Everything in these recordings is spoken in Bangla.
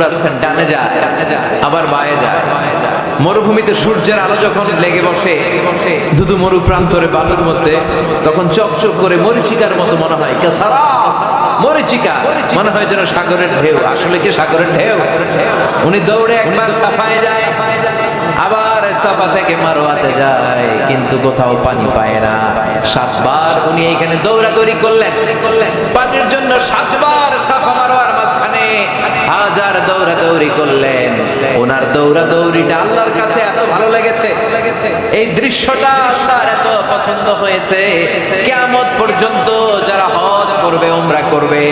দৌড়াচ্ছেন, ডানে যায়, আবার বায়ে যায়। মরুভূমিতে সূর্যের আলো যখন লেগে বসে ধুধু মরু প্রান্তরে বালুর মধ্যে, তখন চকচক করে মরিচিকার মতো মনে হয়, কেসারা, মরিচিকা। মনে হয় যেন সাগরের ঢেউ। আসলে কি সাগরের ঢেউ? উনি দৌড়ে একবার সাফায় যায়, আবার সাফা থেকে মারোয়াতে যায়, কিন্তু কোথাও পানি পায় না। সাতবার উনি এখানে দৌড়াদৌড়ি করলেন। পানির জন্য সাতবার হাজার দৌড়াদৌড়ি করলেন। ওনার দৌড়াদৌড়িটা আল্লাহর কাছে এত ভালো লেগেছে। এই দৃশ্যটা আল্লাহর এত পছন্দ হয়েছে। কিয়ামত পর্যন্ত যারা হজ করবে ওমরা করবে।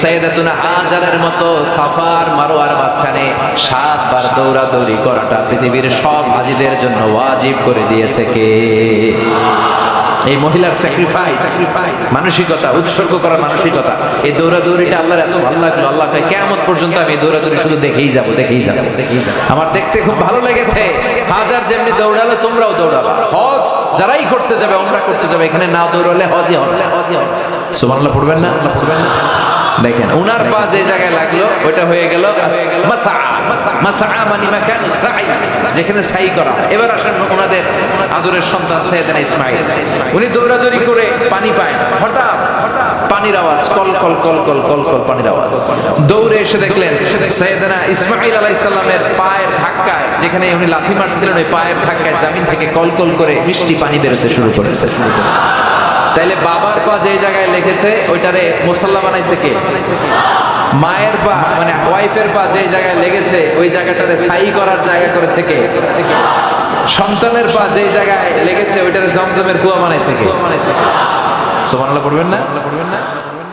সাইয়েদাতুনা হাজারের মতো সাফার মারোয়ার মাঝখানে সাতবার দৌড়াদৌড়ি করাটা পৃথিবীর সব হাজিদের জন্য ওয়াজিব করে দিয়েছে কে? এই মহিলার স্যাক্রিফাইস মানসিকতা, উৎসর্গ করার মানসিকতা, এই দৌড়াদৌড়িটা আল্লাহর এত ভালো লাগল, আল্লাহ কয় কেমন পর্যন্ত আমি দৌড়াদৌড়ি শুধু দেখেই যাব, দেখেই যাব দেখেই যাব। আমার দেখতে খুব ভালো লেগেছে। হাজার যেমনি দৌড়ালে, তোমরাও দৌড়াবা। হজ যারাই করতে যাবে ওমরা করতে যাবে, এখানে না দৌড়ালে হজই হবে হজই হবে সুবহানাল্লাহ, পড়বেন না? পড়বেন না দেখেন, উনার পা যে জায়গায় লাগল, ওইটা হয়ে গেল মাসা মাসা মানে যেখানে সাই করা এবার আসেন ওনাদের আদরের সন্তান সৈয়দনা ইসমাইল। উনি দৌড়াদৌড়ি করে পানি পায় না। হঠাৎ পানির আওয়াজ, কল কল কল কল কল কল পানির আওয়াজ। দৌড়ে এসে দেখলেন সৈয়দনা ইসমাইল আলাইহিস সালামের পায়ের ধাক্কায়, যেখানে উনি লাথি মারছিলেন, ওই পায়ের ধাক্কায় জমিন থেকে কল কল করে মিষ্টি পানি বেরোতে শুরু করেছে। তাইলে বাবার পা যে জায়গায় লিখেছে ওইটারে মুসাল্লা বানাইছে কে? মায়ের পা মানে ওয়াইফের পা যে জায়গায় লেগেছে, ওই জায়গাটারে সাই করার জায়গা করেছে কে? সন্তানের পা যে জায়গায় লেগেছে ওইটার জমজমের কুয়া বানাইছে কে? সুবহানাল্লাহ পড়বেন না?